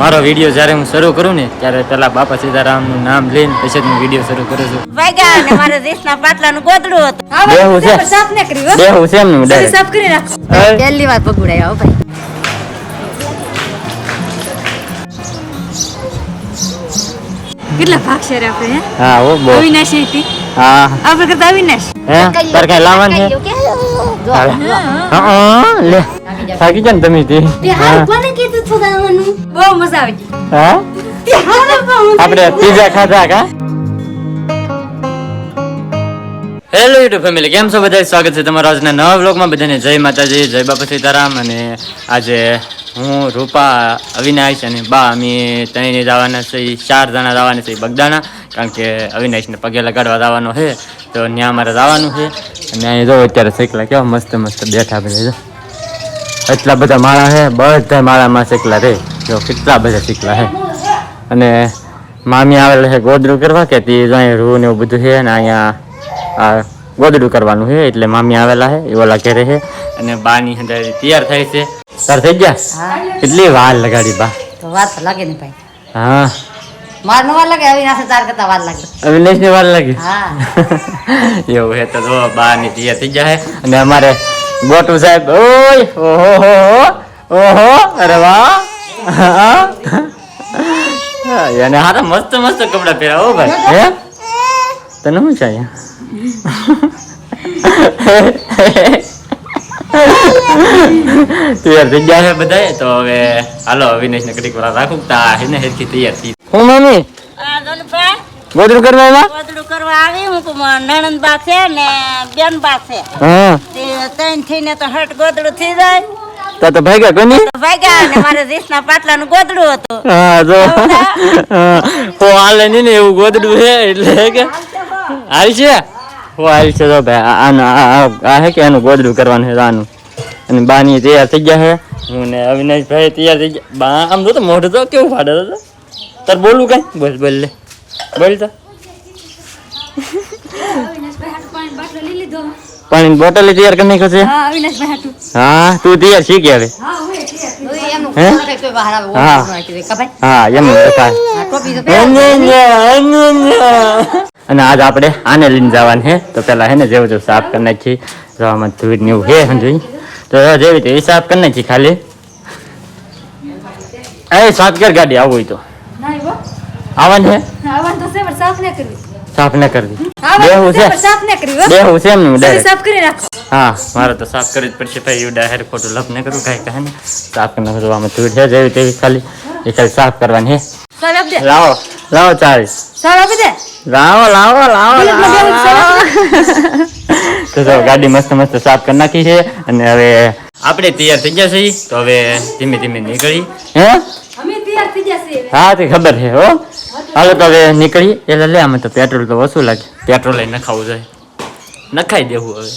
મારો વીડિયો જ્યારે હું શરૂ કરું ને ત્યારે પેલા બાપા સીતારામનું નામ લઈને પછી હું વીડિયો શરૂ કરું છું. વાગ્યા અને મારે દેશના પાટલાનું ગોદડું હતું. હા ભાઈ, છે. સાફ ન કરી હો. બેહું છે એમનું શરીર direct. સાફ કરી નાખો. પહેલી વાર પગુડાયા હો ભાઈ. કેટલા ભાગ છે આપણે હા? હો બહુ. અવિનાશ હતી. હા. આપણે કરતા અવિનાશ. હે? તાર કઈ લાવવાનું છે? હાલે. હા? લે. થાકી ગયા તમે તે. હા. કોને કીધું તું આવવાનું બહુ મજા આવી ગઈ હા આપણે પીઝા ખાધા કા? હેલો યુટ્યુબ ફેમિલી કેમ છો બધા સ્વાગત છે તમારા આજના નવા વ્લોગમાં બધાને જય માતાજી જય બાપા સીતારામ. અને આજે હું રૂપા અવિનાશ અને બા અમે ત્રણે જવાના છે. ચાર જણા જવાના છે બગદાણા કારણ કે અવિનાશને પગે લગાડવા જવાનો છે. તો ત્યાં અમારે જવાનું છે. અને અહીં જો અત્યારે શેકલા કેવા મસ્ત મસ્ત બેઠા બધા એટલા બધા માળા છે બધા માળામાં શેકલા રે જો કેટલા બધા શીખલા હે. અને મામી આવેલા છે ગોદડું કરવા કે તે અહીં રૂ ને એવું બધું છે અને અહીંયા આ ગોદડું કરવાનું છે એટલે મામી આવેલા છે એ ઓલા ઘરે છે અને બાની અંદર તૈયાર થાય છે. સર થઈ ગયા? કેટલી વાર લગાડી બા? તો વાર તો લાગે ને ભાઈ. હા. માર વાર લાગે અવિનાશ તાર કરતા વાર લાગે. અવિનાશની વાર લાગી? હા. એવું હે તો જો બા ની તૈયાર થઈ જાય અને અમારે ગોટુ સાહેબ ઓય ઓહો ઓહો અરે વાહ. હા. હા, એને હારા મસ્ત મસ્ત કપડા પહેરા હો ભાઈ. હે? તને શું છે તૈયાર થઈ ગયા છે બધા તો હવે હાલો અવિનાશ ને વાર રાખું તા હેને હેરખી તૈયાર થઈ. હું મમ્મી? આ દોલભાઈ ગોદડું કરવા આવ્યા? ગોદડું કરવા આવી હું તો નણંદ બા છે ને બેન બા છે. હા. ત્રણ થઈને તો હટ ગોદડું થઈ જાય. તો તો ભાગ્યા કોની? ભાગ્યા અને મારે દેશના પાટલાનું ગોદડું હતું. હા જો હો. હાલે નહીં ને એવું ગોદડું છે એટલે કે? હાલ છે? હું હાલ છે તો ભાઈ આના આ- હે કે એનું ગોદડું કરવાનું છે આનું અને બાની તૈયાર થઈ ગયા છે હું ને અવિનાશભાઈ તૈયાર થઈ ગયા. બા આમ તો મોઢું તો કેવું ફાડે તો? તાર બોલું કઈ? બોલ બોલ લે. બોલ તો. પાણી બોટલ તૈયાર કરી નાખ્યો છે? હા હા તું તૈયાર શીખ હવે? હે? હા. હા. અને આજ આપણે આને લઈને જવાનું છે. તો પેલા હે ને જેવું જેવું સાફ કરી નાખી. જવામાં ધૂળ ને એવું છે સમજી? તો જેવી તેવી સાફ કરી નાખી ખાલી. એ સાફ કર ગાડી આવું હોય તો. આવવાનું છે? આવવાનું તો સાફ ના કરવી. સાફ ન કરવી. આવવાનું બેહું છે. છે સાફ ન કરવી હો. બેહું છે એમનું ડાયરેક્ટ સાફ કરી નાખો. હા મારે તો સાફ કરવી જ પડશે ભાઈ એવું ડાયરેક્ટ ખોટું લપ ન કરું કાંઈ કહે ને સાફ કરી નાખું ધૂળ છે જેવી તેવી ખાલી. એ ખાલી સાફ કરવાની છે સાફ આપી દે લાવો લાવો ચાલીસ સાફ આપી દે. લાવો લાવો લાવો બિલકુલ લાવો, બેહું લાવો. તો ગાડી મસ્ત મસ્ત સાફ કરી નાખી છે અને હવે આપણે તૈયાર થઈ ગયા છીએ. તો હવે ધીમે ધીમે નીકળી. હે? હા તે ખબર છે હો. હાલો તો હવે નીકળી એટલે લે આમાં તો પેટ્રોલ તો ઓછું લાગે. પેટ્રોલ લઈને નખાવું જોઈએ. નખાઈ દેવું હવે.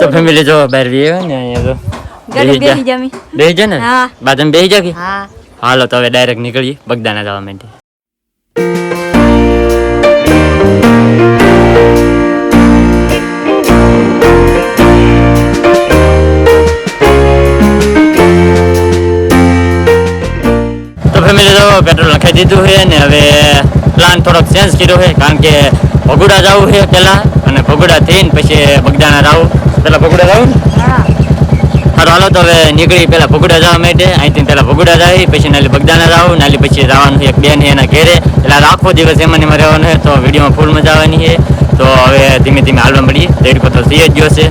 તો ફેમિલી જો બહાર વી આવે ને અહીંયા તો બેસી જા. જમી. ને? હા. બાજુ બેહી જા હાલો તો હવે ડાયરેક્ટ નીકળીએ બગદાના જવા માટે. તો પેટ્રોલ લખાઈ દીધું છે ને હવે પ્લાન થોડોક ચેન્જ કર્યો છે કારણ કે ભગુડા જવું છે પેલા અને ભગુડા થઈને પછી બગદાણા જવું પેલા ભગુડા જવું ને? હાલો તો હવે નીકળી પેલા ભગુડા જવા માટે. અહીંથી પેલા ભગુડા જાય પછી નાલી બગદાના જાવ નાલી પછી જવાનું એક બેન છે એના ઘેરે. એટલે આખો દિવસ એમાં એમાં રહેવાનું છે તો વિડીયોમાં ફૂલ મજા આવવાની છે. તો હવે ધીમે ધીમે હાલવા મળીએ. દેડકો તો થઈ જ ગયો છે.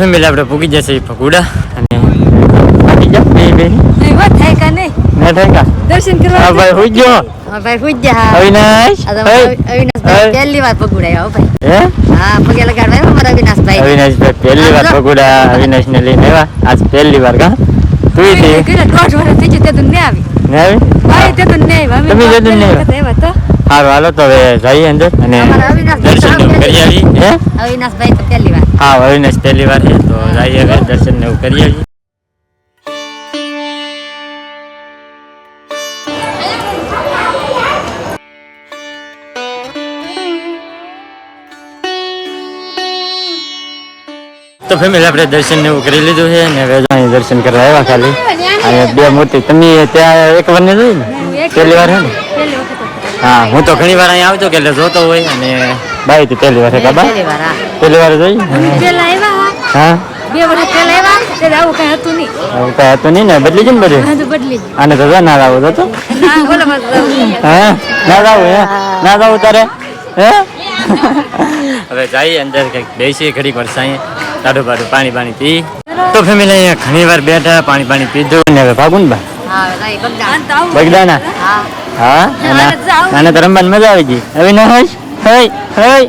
ફેમિલી આપણે પૂગી જશે ભગુડા અને પૂગી જા બે બે નહીં વાત થાય કા નહીં? ના કા? દર્શન કરવા હા ભાઈ હુઈ ગયો. હા ભાઈ હુઈ જા અવિનાશ તો? અવિનાશ ભાઈ પહેલી વાર પગુડાયા હો ભાઈ. હે? હા પગે લગાડવા આવ્યા મારા અવિનાશ ભાઈ અવિનાશભાઈ પહેલી વાર પગોડા અવિનાશ ને લઈને આવ્યા. આજ પહેલી વાર કા તું થી કે દોઢ વર્ષ થઈ ગયું તે તો ને આવી. ને આવી? ભાઈ તે તો ને આવી. તમે જતું આવ્યા? આવ્યા તો. સારું હાલો તો હવે જઈએ અંદર અને દર્શન કરી આવીએ હા? અવિનાશ પહેલી વાર છે તો જઈએ હવે દર્શન એવું કરી આવીએ. તો ફેમિલી આપણે દર્શન એવું કરી લીધું છે ને હવે દર્શન કરવા આવ્યા ખાલી. અને બે મૂર્તિ તમે ત્યાં એક વાર ને જોઈ ને? પહેલી વાર હે ને? હા હું તો ઘણી વાર અહીંયા આવતો કે એટલે જોતો હોય અને બાઈ તો પહેલી વાર કાબા પહેલી વાર, હા. પહેલી વાર જોઈ? પહેલા આવ્યા હા? બે વર્ષ પહેલા આવ્યા ત્યારે આવું કઈ હતું નહીં. આવું કાંઈ હતું નહીં ને? બદલી જ ને બધું? બદલી આને તો ના આવું તો ના બોલો મત હે? ના જાવું હે? ના જાવું તારે? હે? હવે જઈએ અંદર કંઈક બેસીએ ઘડીક વાર સાંઈ ટાઢું બાઢું પાણી પાણી પી. તો ફેમિલી અહીંયા ઘણી વાર બેઠા પાણી પાણી પીધું. ને હવે ભાગું ને બા બગદાના હા? અને રમવાની મજા આવી ગઈ. હવે ના હોય? હઈ હઈ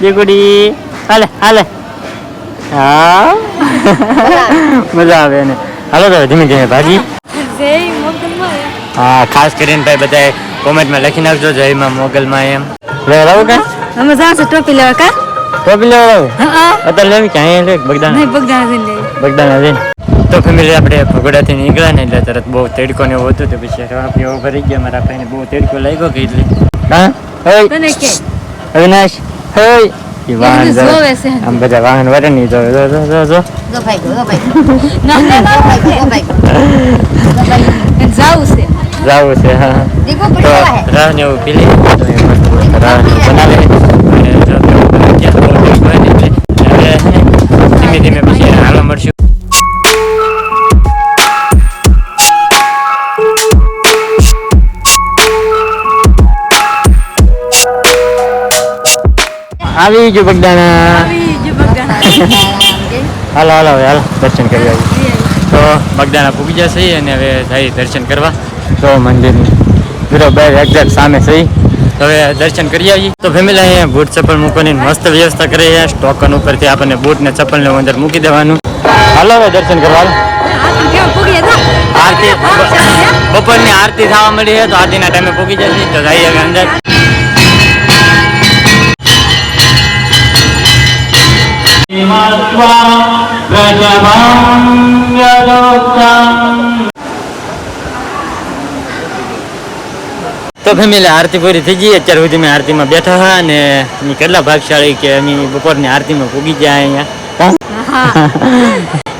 દીકુડી હાલે હાલે. હા? મજા આવે એને. હાલો તો ધીમે ધીમે ભાજી હા ખાસ કરીને ભાઈ બધાએ કોમેન્ટમાં લખી નાખજો જયમાં મોગલમાં એમ. લેવા લાવું કે? અમે છે ટોપી લેવા કા? ટોપી લેવા હા અત્યારે લેવી કે અહીંયા લે બગદાના નહીં બગદાણ જઈને લેવી. બગદાના જઈને તો ફેમિલી આપણે ભગોડાથી નીકળ્યા ને એટલે તરત બહુ તેડકો ને એવું હતું તો પછી રવા પીવો ભરી ગયા મારા ભાઈને બહુ તેડકો લાગ્યો કે એટલે હા અવિનાશ હઈ ઈ વાહન બધું જો- જોવે છે. આમ બધા વાહન વરે નહીં જો જો જો જો જો જો ભાઈ જો ભાઈ ના ના ના ભાઈ જો ભાઈ જાવું છે જાવું છે હા રાહ ને એવું તો એ મસ્ત રાહ બનાવે અને જો તો ધીમે ધીમે આવી ગયું બગદાણા. હાલો હાલો હવે હાલ દર્શન કરી આવીએ. તો બગદાણા પૂગી જશે અને હવે જઈ દર્શન કરવા. તો મંદિરની બરોબર એક્ઝેક્ટ સામે સહી તો હવે દર્શન કરી આવીએ. તો ફેમિલી અહીંયા બૂટ ચપ્પલ મૂકવાની મસ્ત વ્યવસ્થા કરી છે. સ્ટોકન ઉપરથી આપણને બૂટ ને ચપ્પલ ને અંદર મૂકી દેવાનું. હાલો હવે દર્શન કરવા આરતી બપોરની આરતી થવા મળી છે તો આરતીના ટાઈમે પૂગી જશે. તો જઈએ અંદર. તો ફેમિલી, આરતી પૂરી થઈ ગઈ. અત્યાર સુધી મેં આરતીમાં બેઠા હતા અને કેટલા ભાગશાળી કે અમે બપોરની આરતીમાં પૂગી ગયા અહીંયા.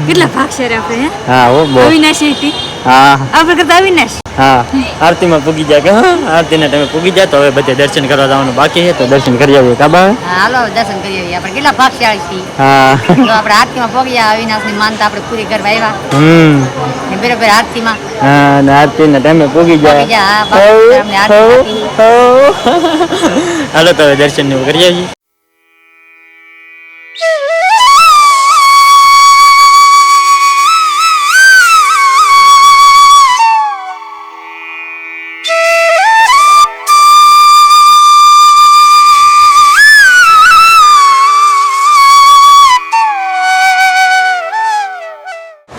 કેટલા ભાગ છે રે આપણે હા? ઓ બહુ. અવિનાશ હતી. હા. આપણે કરતા અવિનાશ. હા આરતીમાં પૂગી જાય કે હા આરતીના તમે પૂગી જાય તો હવે બધે દર્શન કરવા જવાનું બાકી છે તો દર્શન કરી આવીએ કાબા હાલો દર્શન કરી આવીએ. આપણે કેટલા ભાગશાળી છીએ હા. તો આપણે આરતીમાં પગ્યા અવિનાશની માનતા આપણે પૂરી કરવા આવ્યા. હમ. ને બરોબર આરતીમાં. હા અને આરતીના ટાઈમે પૂગી જાય હા. હાલો તો હવે દર્શન ને કરી આવીએ.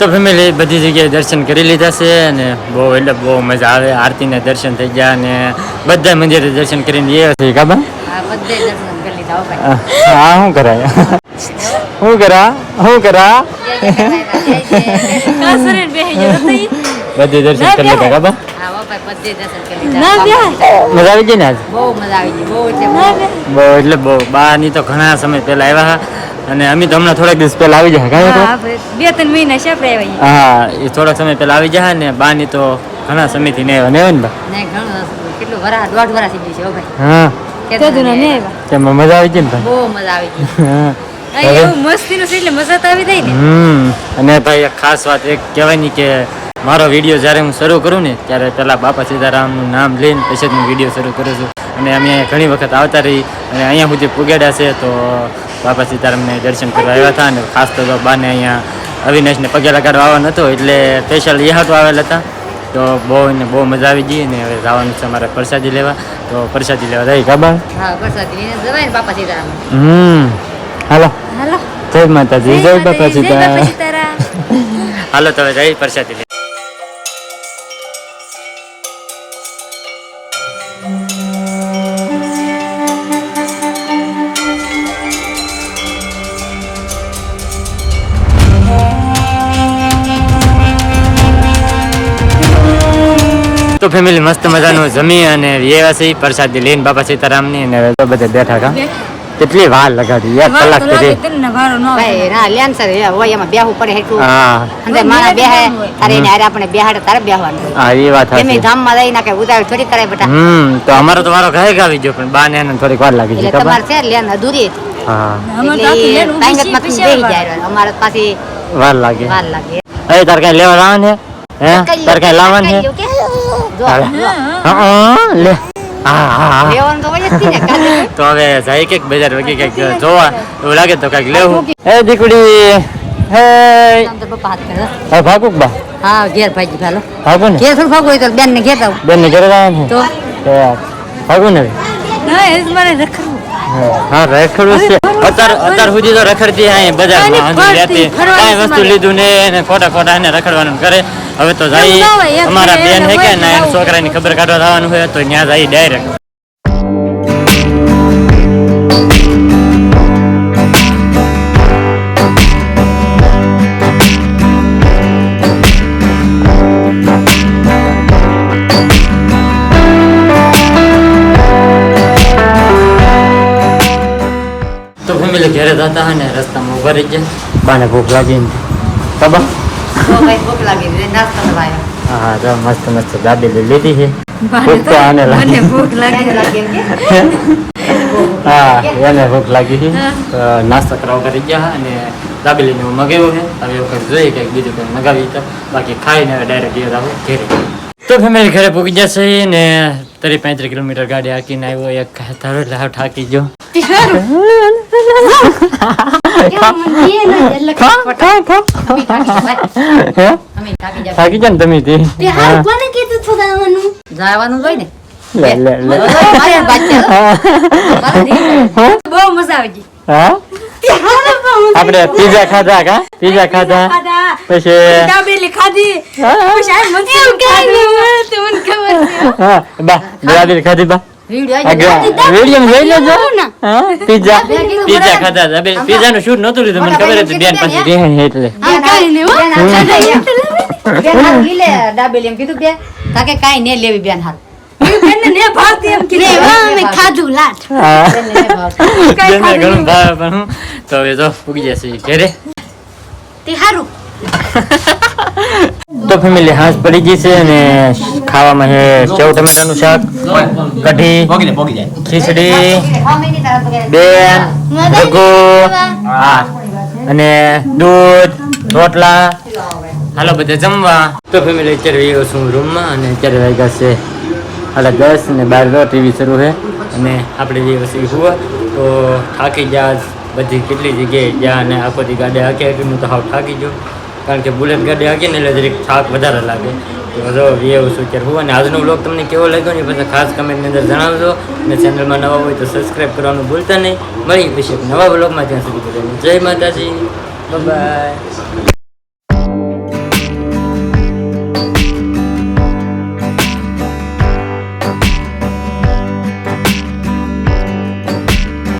તો ફેમિલી બધી જગ્યાએ દર્શન કરી લીધા છે અને બહુ એટલે બહુ મજા આવે. આરતીના દર્શન થઈ ગયા અને બધા મંદિરે દર્શન કરીને એ છે. કાબા આ બધે દર્શન કરી લીધા હો ભાઈ. હા શું કરાય? શું કરા? શું કરા. બધે દર્શન કરી લીધા કાબા હા હો ભાઈ બધે દર્શન કરી લીધા. મજા આવી ગઈ ને આજ? બહુ મજા આવી ગઈ બહુ એટલે બહુ. બા ની તો ઘણા સમય પહેલા આવ્યા હતા. અને અમે તો હમણાં થોડાક દિવસ પહેલા આવી જાય હા, બે ત્રણ મહિના છે આપણે આવી. હા એ થોડાક સમય પહેલા આવી જાય ને બાની તો ઘણા સમયથી નહીં આવ્યો. ને ભાઈ કેટલું વરા દોઢ વરા થઈ ગયું છે ભાઈ. હા. કેટલું ને આવ્યા? તેમાં મજા આવી ગઈ ને ભાઈ? બહુ મજા આવી ગઈ. હા. આ એવું મસ્તીનું છે એટલે મજા તો આવી જાય ને. હમ. અને ભાઈ ખાસ વાત એક કહેવાયની કે મારો વીડિયો જ્યારે હું શરૂ કરું ને ત્યારે પહેલાં બાપા સીતારામનું નામ લઈને પછી જ હું વીડિયો શરૂ કરું છું. અને અમે ઘણી વખત આવતા રહી અને અહીંયા સુધી પુગેડા છે તો બાપા સીતારામને દર્શન કરવા આવ્યા હતા અને ખાસ તો બાને અહીંયા અવિનાશને પગે લગાડવા આવવાનો હતો એટલે સ્પેશિયલ એ હાટું આવેલા હતા. તો બહુ એને બહુ મજા આવી ગઈ અને હવે જવાનું છે અમારે પ્રસાદી લેવા. તો પ્રસાદી લેવા જાય કાબા હા પ્રસાદી જવાય ને બાપા સીતારામ. હમ હાલો. હાલો. જય માતાજી જય બાપા જય સીતારામ. હાલો તો હવે જઈ પ્રસાદી તો ફેમિલી મસ્ત મજાનું જમી અને વ્યવાસી પ્રસાદી લઈને બાપા સીતારામની અને તો બધે બેઠા કા. કેટલી વાર લગાડી એક કલાક તો સુધી. તને ને વારો ન આવે. ભાઈ ના લેન્સર હોય એમાં બેહવું પડે હેઠું. હા. અંદર માણા બેહે તારે એને હારે આપણે બેહાડે તારે બેહવાનું હા એ વાત એમ હતી ધામમાં જઈ નાખે ઉતાવળ થોડી કરાય બેટા. હમ તો અમારો તો વારો ઘરે આવી ગયો પણ બા ને એને થોડીક વાર લાગી ગઈ તમારે છે લેન અધૂરી હા. તો લેન તું જાય અમારે પાછી વાર લાગે. વાર લાગે. એ તાર કઈ લેવા લાવવાનું હે? તાર કઈ લાવવાનું જો. હા લે તો હવે જાય કે બજાર વગી કંઈક જોવા એવું લાગે તો કંઈક લેવું હે દીકડી હે હા ભાગુક બા હા ઘેર ભાગી ચાલો ભાગુ ને ઘેર ભાગવું હોય તો બેન ને ઘેર બેન ને ઘરે તો ભાગુ ને ના એ મારે રખડવું હા રખડું છે. અત્યાર અત્યાર સુધી તો રખડતી અહીં બજારમાં ફરવાની કાંઈ વસ્તુ લીધું ને એને ખોટા ખોટા એને રખડવાનું કરે. હવે તો જાય અમારા બેન હે કે એને ના છોકરાની ખબર કાઢવા જવાનું હોય તો ત્યાં જાય ડાયરેક્ટ. જતા ને રસ્તામાં ઊભા રહી ગયા. બાને ભૂખ લાગી ને તો ભાઈ ભૂખ લાગી નાસ્તો કરવા હા તો મસ્ત મસ્ત દાબેલી લીધી છે. ભૂખ તો આને લાગી. ભૂખ લાગી. હા એને ભૂખ લાગી છે. નાસ્તો કરાવ કરી ગયા અને દાબેલીને હું મગાવ્યું છે. હવે વખત જોઈએ કંઈક બીજું કંઈક મગાવી તો બાકી ખાઈને ડાયરેક્ટ ગયો આવો ઘેરે. તો ફેમિલી ઘરે પૂગી જશે ને તરી પાંત્રીસ કિલોમીટર ગાડી હાકીને આવ્યો. એક તારો એટલે હાવ થાકી ગયો. થાકી ને તમે તે. જવાનું હોય ને. લે લે લે. મારે બાચ્ચા. મારે નહીં. બહુ મજા આવી ગઈ. હા? આપણે પીઝા ખાધા કા? પીઝા ખાધા? પછી? દાબેલી ખાધી. પછી આ મને ખબર હા બા દાબેલી ખાધી બા. કાંઈ ને લેવી બેન હાથ બેનને ને ભાવતી એમ કીધું. લે, વાહ, મેં ખાધું લાટ. હા. બેનને નહીં ભાવતું. કાંઈ બેનને ખાધું ઘણું નહીં. ભાવે પણ હું. તો હવે જો પૂગી જશે. ઘેરે. તે હારું. તો ફેમિલી હાંસ પડી ગઈ છે અને ખાવામાં છે સેવ ટમેટાનું શાક, કઢી, ખીચડી. બેન, રઘુ, અને દૂધ, રોટલા હાલો બધા જમવા તો ફેમિલી અત્યારે આવ્યો છું રૂમમાં અને અત્યારે વાગ્યા છે હાલા દસ અને બાર નો ટીવી શરૂ છે અને આપણે જે વસ્તુ હુવા, તો થાકી ગયા બધી કેટલી જગ્યાએ ગયા અને આખો દી હાકી હું તો હાવ થાકી ગયો કારણ કે બુલેટ ગાડી હાકી ને એટલે જરીક થાક વધારે લાગે. તો જો એવું છું અત્યારે હું અને આજનો બ્લોગ તમને કેવો લાગ્યો ને એ પછી ખાસ કમેન્ટની અંદર જણાવજો. અને ચેનલમાં નવા હોય તો સબસ્ક્રાઈબ કરવાનું ભૂલતા નહીં. મળી પછી એક નવા બ્લોગમાં ત્યાં સુધી બધાને જય માતાજી. બાય